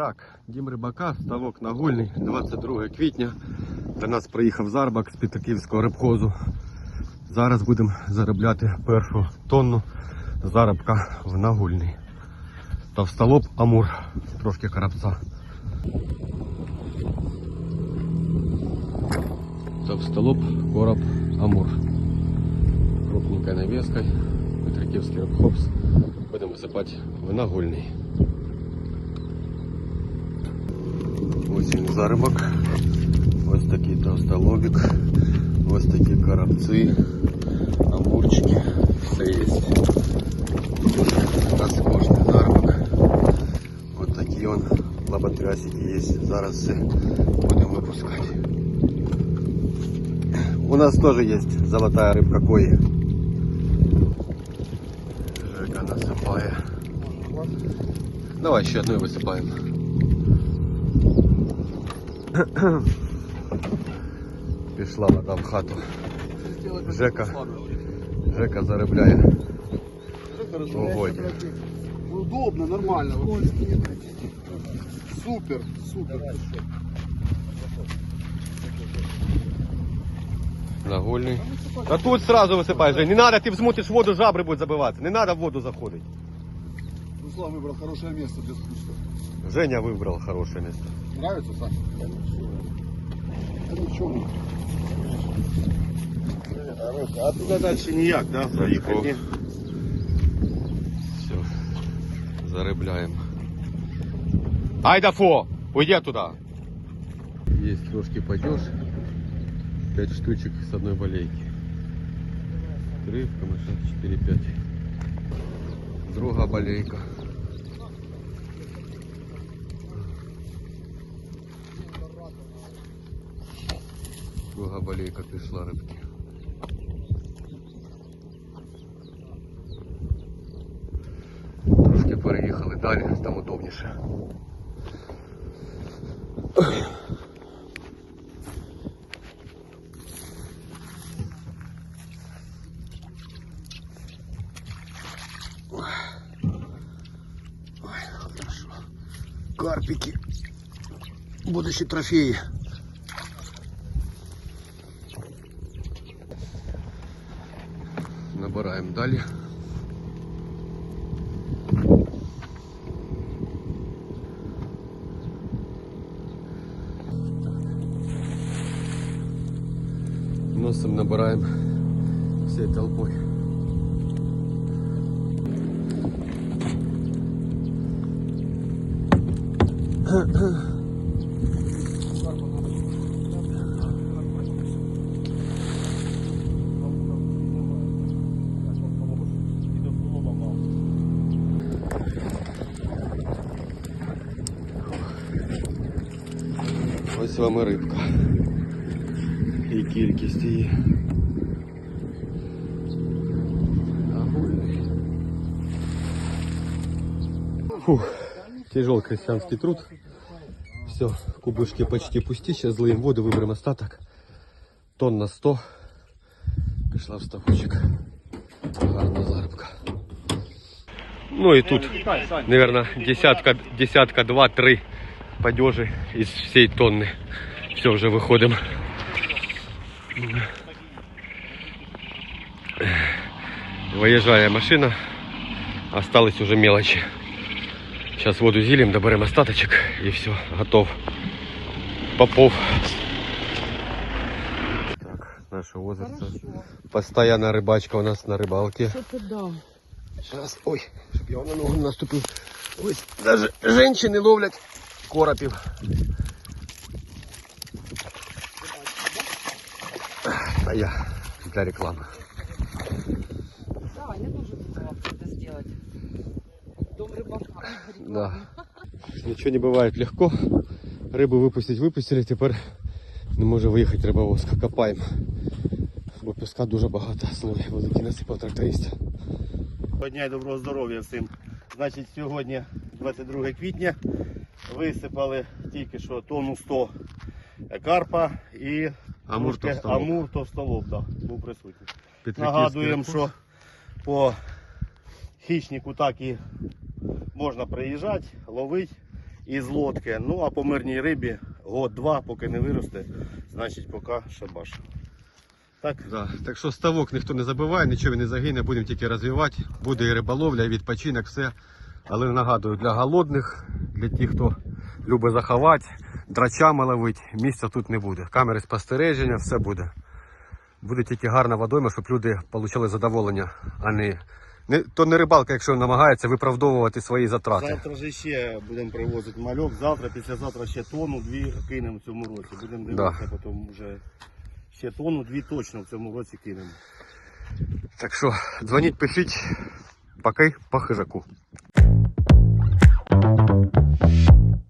Так, дім рибака, ставок Нагульний, 22 квітня. До нас приїхав зарбак з Петриківського рибхозу. Зараз будемо заробляти першу тонну заробка в Нагульний. Товстолоб Амур, трошки карапца. Товстолоб, короб, Амур. Крупненькой навеской, Петриківський рибхоз. Будемо висипати в Нагульний. Ось він заробок. Ось такий товстолобик. Ось такі коробці, амурчики. Все є. Роскошний заробок. Ось такі он лоботрясики є. Зараз все будемо випускати. У нас тоже есть золотая рыбка кoi. Жека насыпая. Давай еще одну высыпаем. Пішла вода в хату. Жека, Жека заробляє. Огоді. Удобно, нормально. Супер, супер. Нагольний. Да тут сразу высыпай, Жень. Не надо, ты взмутишь воду, жабры будут забываться. Не надо в воду заходить. Руслан выбрал хорошее место для спуска. Женя выбрал хорошее место. Нравится, Саша? Ну, чё? А туди далі ніяк, да? Проїхати? ні? Все. Зарыбляем. Айда фо! Уйди оттуда. Есть трошки падеж. 5 штучек с одной болейки. Три в камышах 4-5. Друга болейка. Друга болейка пішла рибки. Трошки переїхали далі, там удобніше. Карпики. Будущие трофеи. Набираем далі. Носом набираем всей толпой. Ось вам і рибка. І кількість її. Фух, тяжелый крестьянский труд. Все, кубышки почти пусти. Сейчас злым воду выберем остаток. Тонн на 100. Пішла в ставочек. Гарна заробка. Ну и тут, наверное, десятка, десятка, два, три падежи из всей тонны. Все, уже выходим. Выезжая машина, осталось уже мелочи. Сейчас воду зилим, доберем остаточек и все, готов. Попов. Так, наше озеро. Постоянная рыбачка у нас на рыбалке. Сейчас, ой, чтоб я на ногу наступил. Ой, даже женщины ловлят коропів. А я для рекламы. Да, я тоже хотела это сделать. Дом рыбака. Да. Ничего не бывает легко. Рыбу выпустить выпустили, тепер не може виїхати рибовоз. Копаємо. Бо піска дуже багато, слой великий насипав тракторист. Доброго дня і доброго здоров'я всім. Значить, сьогодні 22 квітня. Висипали тільки що тонну 100 карпа і Амур трошки товстолоб. амур товстолоб, да, був присутній. Петриківський Нагадуємо, рибхоз. що по хищнику так і можна приїжджати, ловити із лодки. Ну а по мирній рибі год-два, поки не виросте, значить поки шабаш. Так, Да. Так що ставок ніхто не забиває, нічого не загине, будемо тільки розвивати. Буде і риболовля, і відпочинок, все. Але нагадую, для голодних, для тих, хто любить заховати, драчами ловити, місця тут не буде. Камери спостереження, все буде. Буде тільки гарна водойма, щоб люди отримали задоволення, а не. Не то не рибалка, якщо намагається виправдовувати свої затрати. завтра вже ще будемо привозити мальок, завтра, післязавтра ще тонну, дві кинемо в цьому році. Будемо дивитися, потім вже ще тонну, дві точно в цьому році кинемо. Так що дзвоніть, пишіть, поки по хижаку.